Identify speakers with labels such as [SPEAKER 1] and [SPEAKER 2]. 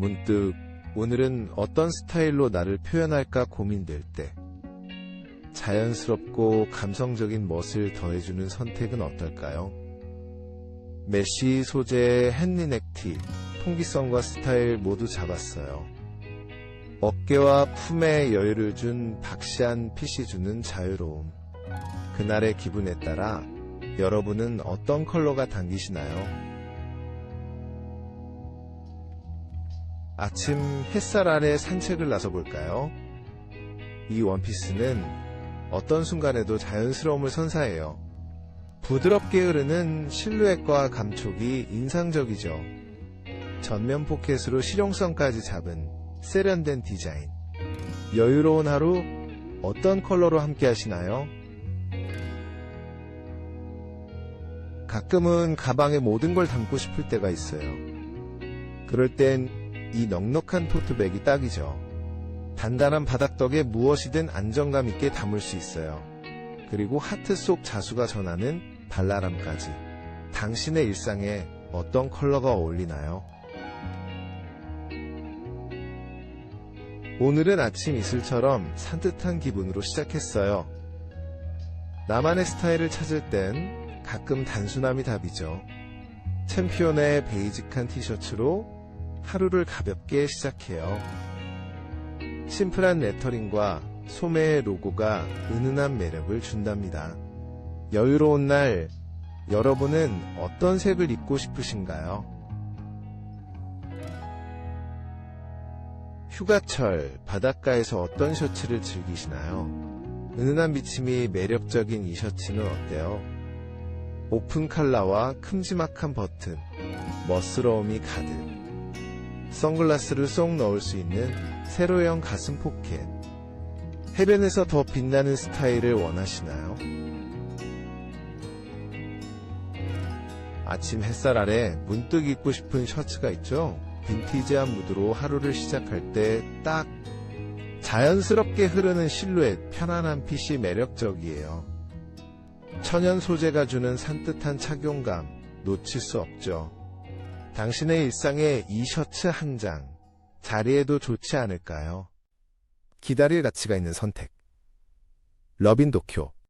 [SPEAKER 1] 문득 오늘은 어떤 스타일로 나를 표현할까 고민될 때 자연스럽고 감성적인 멋을 더해주는 선택은 어떨까요? 메쉬 소재의 헨리넥티, 통기성과 스타일 모두 잡았어요. 어깨와 품에 여유를 준 박시한 핏이 주는 자유로움. 그날의 기분에 따라 여러분은 어떤 컬러가 당기시나요? 아침 햇살 아래 산책을 나서볼까요? 이 원피스는 어떤 순간에도 자연스러움을 선사해요. 부드럽게 흐르는 실루엣과 감촉이 인상적이죠. 전면 포켓으로 실용성까지 잡은 세련된 디자인. 여유로운 하루 어떤 컬러로 함께 하시나요? 가끔은 가방에 모든 걸 담고 싶을 때가 있어요. 그럴 땐 이 넉넉한 토트백이 딱이죠. 단단한 바닥덕에 무엇이든 안정감 있게 담을 수 있어요. 그리고 하트 속 자수가 전하는 발랄함까지. 당신의 일상에 어떤 컬러가 어울리나요? 오늘은 아침 이슬처럼 산뜻한 기분으로 시작했어요. 나만의 스타일을 찾을 땐 가끔 단순함이 답이죠. 챔피언의 베이직한 티셔츠로 하루를 가볍게 시작해요. 심플한 레터링과 소매의 로고가 은은한 매력을 준답니다. 여유로운 날, 여러분은 어떤 색을 입고 싶으신가요? 휴가철, 바닷가에서 어떤 셔츠를 즐기시나요? 은은한 비침이 매력적인 이 셔츠는 어때요? 오픈 칼라와 큼지막한 버튼, 멋스러움이 가득. 선글라스를 쏙 넣을 수 있는 세로형 가슴 포켓. 해변에서 더 빛나는 스타일을 원하시나요? 아침 햇살 아래 문득 입고 싶은 셔츠가 있죠? 빈티지한 무드로 하루를 시작할 때 딱 자연스럽게 흐르는 실루엣, 편안한 핏이 매력적이에요. 천연 소재가 주는 산뜻한 착용감, 놓칠 수 없죠. 당신의 일상에 이 셔츠 한 장, 자리에도 좋지 않을까요? 기다릴 가치가 있는 선택. 러빈 도쿄